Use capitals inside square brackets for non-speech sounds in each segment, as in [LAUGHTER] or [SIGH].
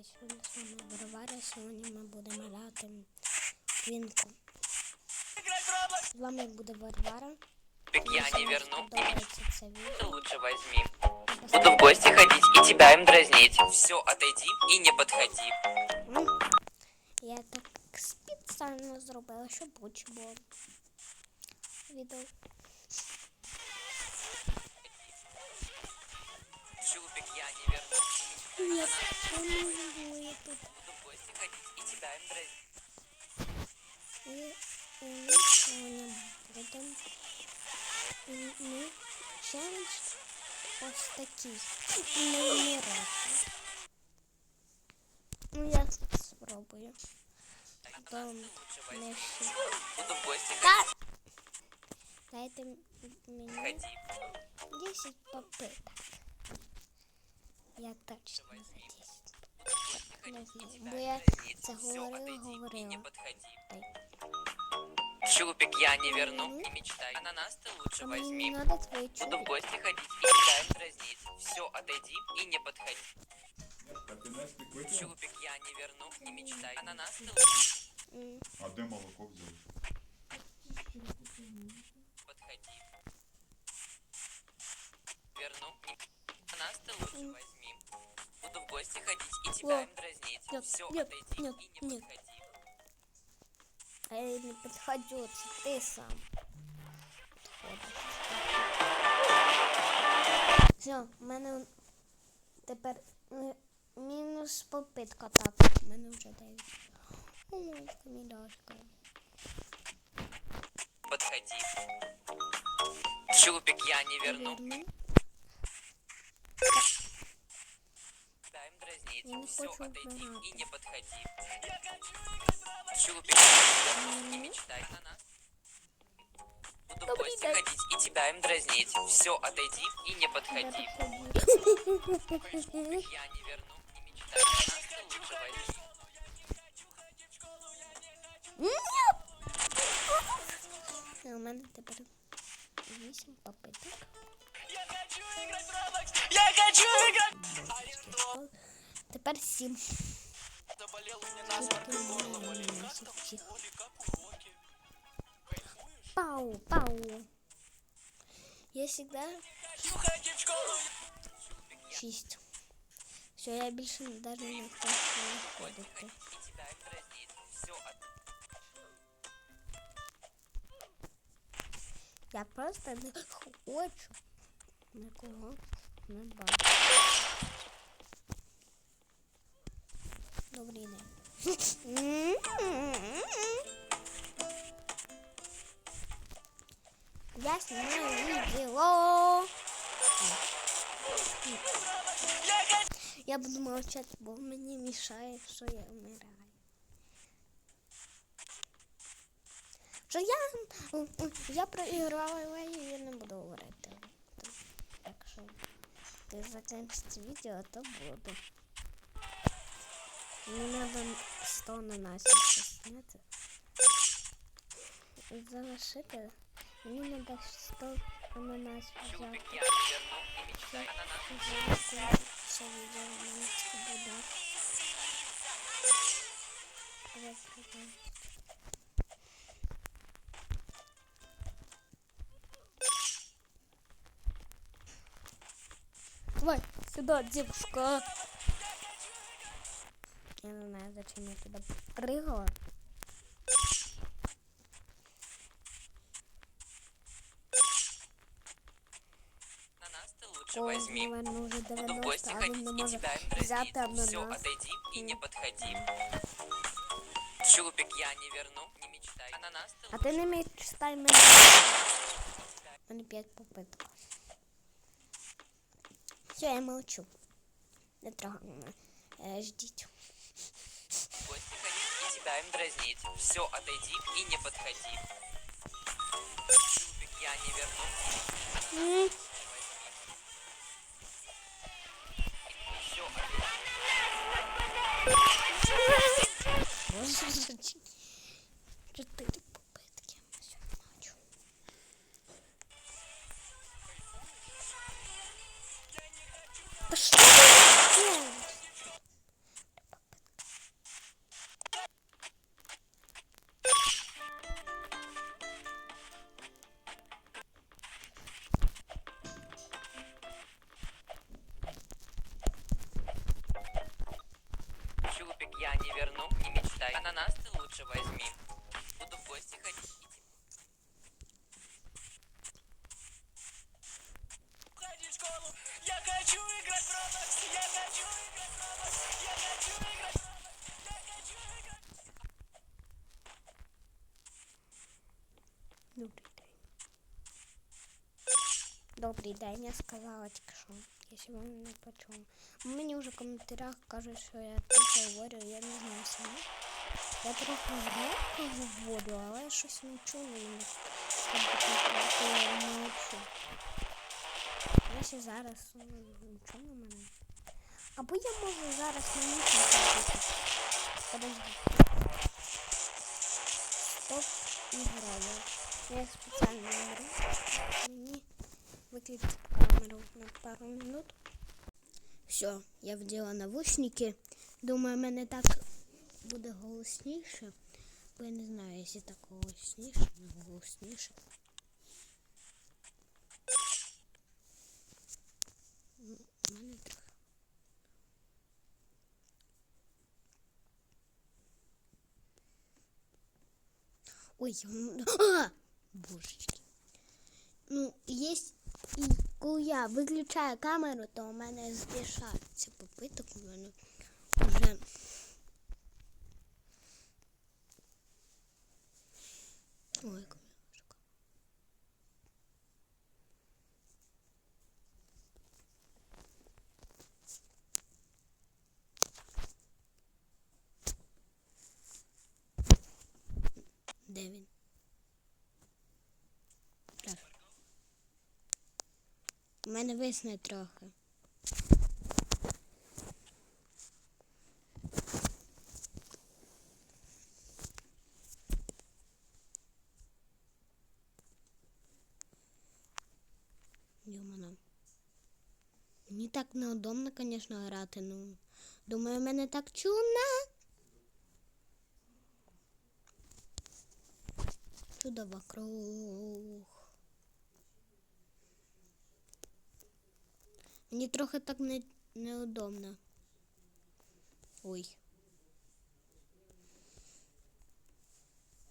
Я сьогодні з вами Варвара. Сьогодні ми будемо грати в Вінку. З вами буде Варвара. Так я Якщо не вам верну. сподобається це відео, Ты лучше возьми. Буду в поставте гости ходить и тебя им дразнить. Все, отойди и не подходи. Ну, Я так спеціально зробила, щоб лучше було відео. верну. Я планую тут. Буду в гости ходить и тебя им дразнить. І і ми сьогодні будемо. І ми челендж ось такий. Не вмирати. Ну, я спробую. То Лучше возьми. не всі. Буду в гости Та- ходить. Дайте мені Ходи. 10 попиток. Я точно за 10. Не знаю, бо я це Все, говорила, отойди и не говорила. подходи. Дай. Чупик, я не верну. Не мечтай. Ананас ты лучше А мені возьми. не надо твої Буду в чубі. гости ходить и тебя им дразнить. Все, отойди и не подходи. А ти Настя витягнув? Чупик, я не верну. Не мечтай. Ананас ты лучше М, А де молоко взяв? Буду в гости ходить и тебя Во. им дразнить. Нет, Все, нет, отойди нет, и не нет. подходи. А я не підходжу, це ти сам. підходиш. Все, в мене тепер е, мінус попитка. Так, в мене вже 9. Ой, каміляшка. Подходи. Чупик, я не верну. Верну. Я не Все, хочу отойди и не подходи. Я. Не Мгм. мечтай на нас. Буду в Добрый гости день. ходить и тебя им дразнить. Все, отойди и не подходи. Я не верну. Не мечтай на нас. Ты лучше возьми. У мене тепер 8 попиток. Я хочу играть Тепер 7. Пау, пау. Я всегда 6. Все, я більше навіть не хочу виходити. И тебя им дразнить. Все, Я просто не хочу нікого не бачу. Добрий день. Я снимаю видео. Я буду молчать, бо мені мішає, що я вмираю. Що я, я проіграла, і я не буду говорити. Якщо ти закінчиться відео, то буду. Мені треба 100 ананасів зняти. Залишити. Мені треба 100 ананасів взяти. Чупик, я не верну. Не мечтай на нас. Все відео в мене це буде. Я скажу. Давай, сюда, девушка. Я не знаю, зачем я туда прыгала. На нас ты лучше Ой, возьми. наверное, уже Буду в 90, гости а ходить він не и може тебя им взяти дразнить. Все, ананас. отойди и не подходи. Чупик, я не верну. Не мечтай. Ананас ты А ти не мечтай мене. У мене 5 попиток. Все, я молчу. Не трогай мене. Е, ждіть. в гости ходить и тебя им дразнить. Все, отойди и не подходи. Чупик, я не верну. Боже, чотири попитки. Все, молчу. Та верну, не мечтай. Ананас ты лучше возьми. Буду в гости ходить. Ходи в школу. Я хочу играть в Roblox. Я хочу играть в Roblox. Я хочу играть в Roblox. Я хочу играть. Добрий день. Добрий день, я сказала тільки що, якщо вам не почули. Мені вже в коментарях кажуть, що я тихо говорю, я не знаю сама. Я трохи громко говорю, але щось не чую мене. Я не чую. Я ще зараз ну, не чую мене. Або я можу зараз на ніч ходити. Подожди. Стоп і граю. Я спеціально говорю. Мені выключить камеру на пару минут. Все, я вділа навушники. Думаю, мене так буде голосніше. Бо я не знаю, якщо так голосніше, не голосніше. Мене трохи. Ой. А! Божечки. Ну, есть і коли я виключаю камеру, то у мене збільшається попиток у мене вже. Ой. Де він? Так. У мене висне трохи. Йомано. Мені так неудобно, звісно, грати, ну. Думаю, мене так чуна. Сюди вокруг. Мені трохи так не, неудобно. Ой.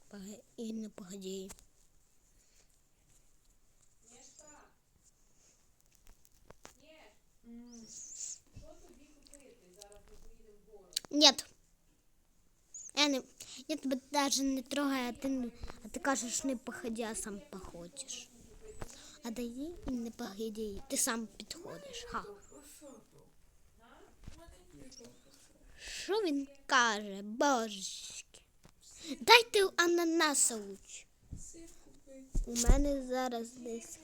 Пога- І не погоді. Нет. Я, не, я тебе даже не трогаю, а ти, не- а ти кажеш, не походи, а сам походиш. А дойди і не походи, ти сам підходиш. Ха. Що він каже, божечки? Дайте ананаса луч. У мене зараз десь.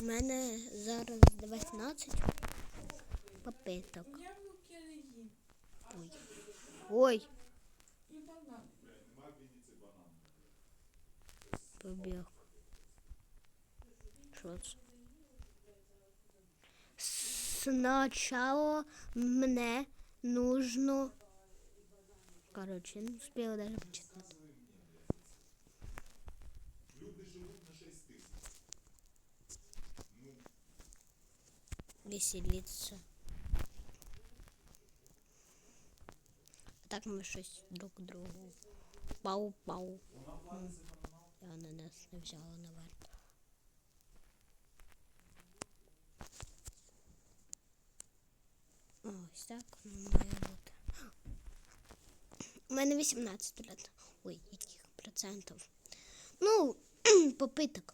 У мене зараз 19 попиток. Ой. Ой. Побіг. Це? Сначала мне нужно... Короче, не успела даже почитать. Веселиться. Так ми щось друг другу. Пау-пау. Я на нас не взяла наверх. Ось так воно має бути. У мене 18 лет. Ой, яких процентів? Ну, [CLEARS THROAT] попиток.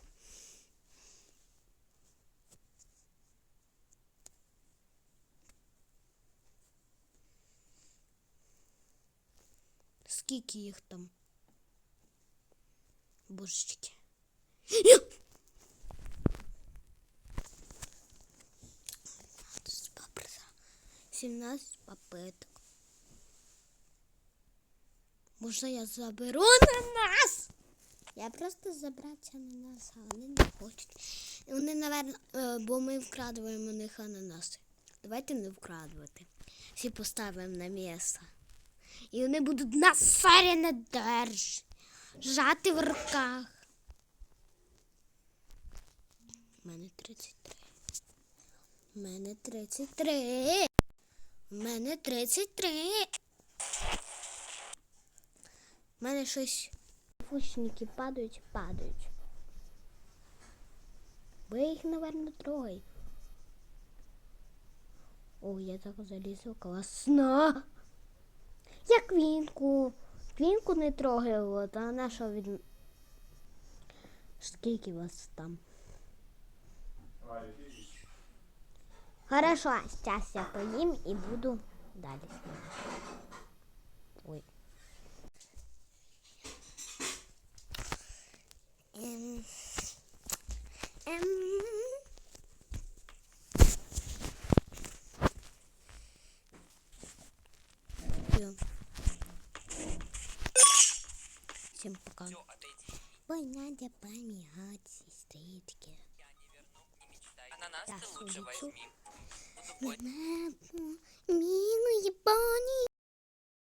Скільки їх там? Божечки. 17 попыток. Може я заберу ананас? Я просто забрати ананас, а вони не хочуть. Вони, напевно, е, бо ми вкрадуємо у них ананаси. Давайте не вкрадувати. Всі поставимо на місце. І вони будуть насарені держати в руках. У мене 33. У мене 33. Мене 33. У мене щось фушники падають, падають. Ви їх, напевно, трогай. О, я так залізу класно. Я квінку. Квінку не трогай, от, а на що від. Скільки вас там? Хорошо, сейчас я поїм і буду далі. знімати. Ой. Ем. Ем. Всё. Всем пока. Все, отойди. Ой, Надя, помигать, сестрички. Я не верну, не мечтай. Ананас Я ты лучше улечу. возьми. Милые пони.